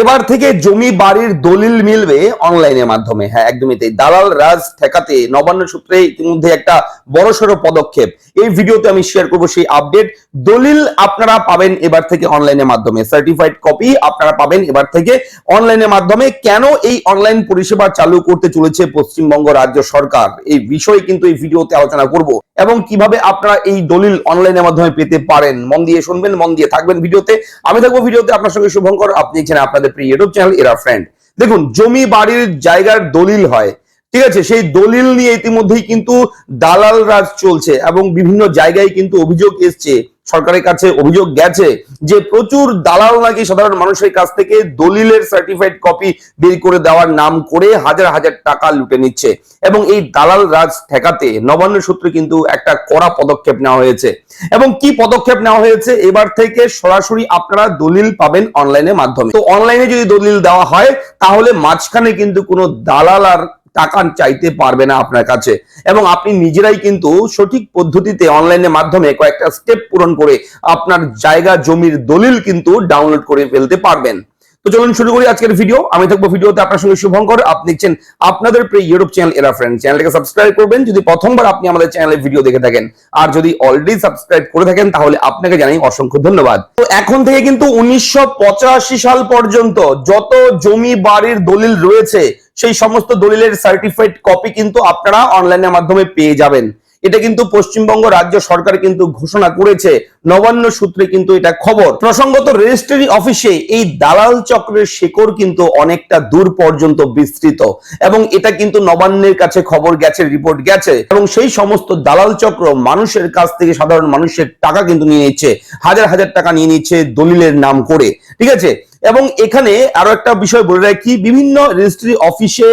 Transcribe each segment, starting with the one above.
এবার থেকে জমি বাড়ির দলিল মিলবে অনলাইনের মাধ্যমে। হ্যাঁ একদমই তাই। দালাল রাজ ঠেকাতে নবান্ন সূত্রে ইতিমধ্যে একটা বড়সড় পদক্ষেপ। এই ভিডিওতে আমি শেয়ার করব সেই আপডেট দলিল আপনারা পাবেন এবার থেকে অনলাইনের মাধ্যমে। সার্টিফাইড কপি আপনারা পাবেন এবার থেকে অনলাইনের মাধ্যমে। কেন এই অনলাইন পরিষেবা চালু করতে চলেছে পশ্চিমবঙ্গ রাজ্য সরকার? এই বিষয়ে কিন্তু এই ভিডিওতে আলোচনা করব। এবং কীভাবে আপনারা এই দলিল অনলাইনের মাধ্যমে পেতে পারেন? মন দিয়ে শুনবেন, মন দিয়ে থাকবেন ভিডিওতে। আমি থাকব ভিডিওতে আপনার সঙ্গে শুভঙ্কর। আপনি দেখছেন আপনাদের প্রিয় ইউটিউব চ্যানেল এরা ফ্রেন্ড দেখুন জমি বাড়ির জায়গার দলিল হয় ঠিক আছে? সেই দলিল নিয়ে ইতিমধ্যেই কিন্তু দালাল রাজ চলছে এবং বিভিন্ন জায়গায় কিন্তু অভিযোগ এসছে। সরকারের কাছে অভিযোগ গেছে যে প্রচুর দালাল নাকি সাধারণ মানুষের কাছ থেকে দলিলের সার্টিফাইড কপি বের করে দেওয়ার নাম করে হাজার হাজার টাকা লুটে নিচ্ছে এবং এই দালাল রাজ ঠেকাতে নবান্ন সূত্রে কিন্তু একটা কড়া পদক্ষেপ নেওয়া হয়েছে। এবং কি পদক্ষেপ নেওয়া হয়েছে? এবার থেকে সরাসরি আপনারা দলিল পাবেন অনলাইনের মাধ্যমে। তো অনলাইনে যদি দলিল দেওয়া হয়, তাহলে মাঝখানে কিন্তু কোনো দালাল আর টাকা চাইতে পারবে না আপনার কাছে। এবং আপনি নিজেরাই কিন্তু সঠিক পদ্ধতিতে অনলাইনের মাধ্যমে কয়েকটা স্টেপ পূরণ করে আপনার জায়গা, জমির দলিল কিন্তু ডাউনলোড করে ফেলতে পারবেন। তো চলুন শুরু করি আজকের ভিডিও আমি থাকব ভিডিওতে আপনার সঙ্গে শুভঙ্কর। আপনি দেখছেন আপনাদের প্রিয় ইউটিউব চ্যানেল এরা ফ্রেন্ড চ্যানেলটাকে সাবস্ক্রাইব করবেন। যদি প্রথমবার আপনি আমাদের চ্যানেলে ভিডিও দেখে থাকেন, আর যদি অলরেডি সাবস্ক্রাইব করে থাকেন, তাহলে আপনাকে জানাই অসংখ্য ধন্যবাদ। তো এখন থেকে কিন্তু উনিশশো পঁচাশি সাল পর্যন্ত যত জমি বাড়ির দলিল রয়েছে সেই সমস্ত দলিলের সার্টিফাইড কপি কিন্তু আপনারা অনলাইনের মাধ্যমে পেয়ে যাবেন। এটা কিন্তু পশ্চিমবঙ্গ রাজ্য সরকার কিন্তু ঘোষণা করেছে। নবান্ন সূত্রে কিন্তু এটা খবর। প্রসঙ্গত রেজিস্ট্রি অফিসে এই দালাল চক্রের শেকড় কিন্তু অনেকটা দূর পর্যন্ত বিস্তৃত এবং এটা কিন্তু নবান্নের কাছে খবর গেছে রিপোর্ট গেছে এবং সেই সমস্ত দালাল চক্র মানুষের কাছ থেকে সাধারণ মানুষের টাকা কিন্তু নিয়ে নিচ্ছে, হাজার হাজার টাকা নিয়ে নিচ্ছে দলিলের নাম করে। ঠিক আছে? এবং এখানে আরও একটা বিষয় বলে রাখি বিভিন্ন রেজিস্ট্রি অফিসে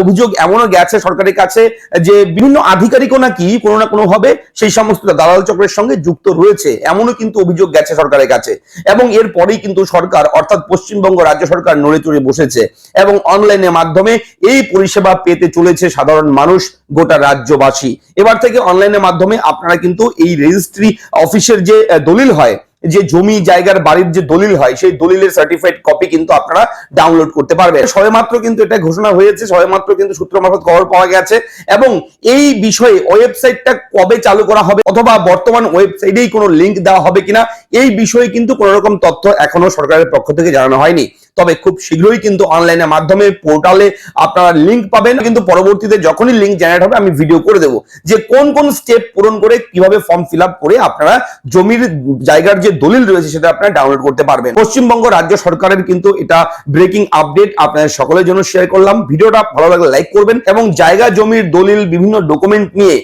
অভিযোগ এমনও গেছে সরকারের কাছে যে বিভিন্ন আধিকারিকও নাকি কোনো না কোনো ভাবে সেই সমস্ত দালাল চক্রের সঙ্গে যুক্ত রয়েছে। এমনও কিন্তু অভিযোগ গেছে সরকারের কাছে। এবং এরপরেই কিন্তু সরকার, অর্থাৎ পশ্চিমবঙ্গ রাজ্য সরকার নড়ে চড়ে বসেছে এবং অনলাইনের মাধ্যমে এই পরিষেবা পেতে চলেছে সাধারণ মানুষ গোটা রাজ্যবাসী। এবার থেকে অনলাইনের মাধ্যমে আপনারা কিন্তু এই রেজিস্ট্রি অফিসের যে দলিল হয় যে জমি, জায়গার, বাড়ির যে দলিল হয়, সেই দলিলের সার্টিফাইড কপি কিন্তু আপনারা ডাউনলোড করতে পারবেন। সবেমাত্র কিন্তু এটা ঘোষণা হয়েছে সবেমাত্র কিন্তু সূত্র মারফত খবর পাওয়া গেছে এবং এই বিষয়ে ওয়েবসাইটটা কবে চালু করা হবে অথবা বর্তমান ওয়েবসাইটেই কোনো লিঙ্ক দেওয়া হবে কিনা, এই বিষয়ে কিন্তু কোনো রকম তথ্য এখনও সরকারের পক্ষ থেকে জানানো হয়নি। তবে খুব শীঘ্রই কিন্তু অনলাইনের মাধ্যমে পোর্টালে আপনারা লিংক পাবেন। কিন্তু পরবর্তীতে যখনই লিংক জেনারেট হবে, আমি ভিডিও করে দেবো যে কোন কোন স্টেপ পূরণ করে কীভাবে ফর্ম ফিল করে আপনারা জমির জায়গার যে দলিল রয়েছে সেটা আপনারা ডাউনলোড করতে পারবেন। পশ্চিমবঙ্গ রাজ্য সরকারের কিন্তু এটা ব্রেকিং আপডেট আপনাদের সকলের জন্য শেয়ার করলাম। ভিডিওটা ভালো লাগলে লাইক করবেন এবং জায়গা, জমির দলিল, বিভিন্ন ডকুমেন্ট নিয়ে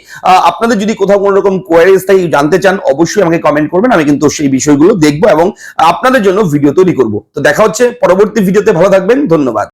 আপনাদের যদি কোথাও কোনো রকম কোয়ারিজ তাই জানতে চান, অবশ্যই আমাকে কমেন্ট করবেন। আমি কিন্তু সেই বিষয়গুলো দেখব এবং আপনাদের জন্য ভিডিও তৈরি করব। তো দেখা হচ্ছে পরবর্তী ভিডিওতে ভালো থাকবেন ধন্যবাদ।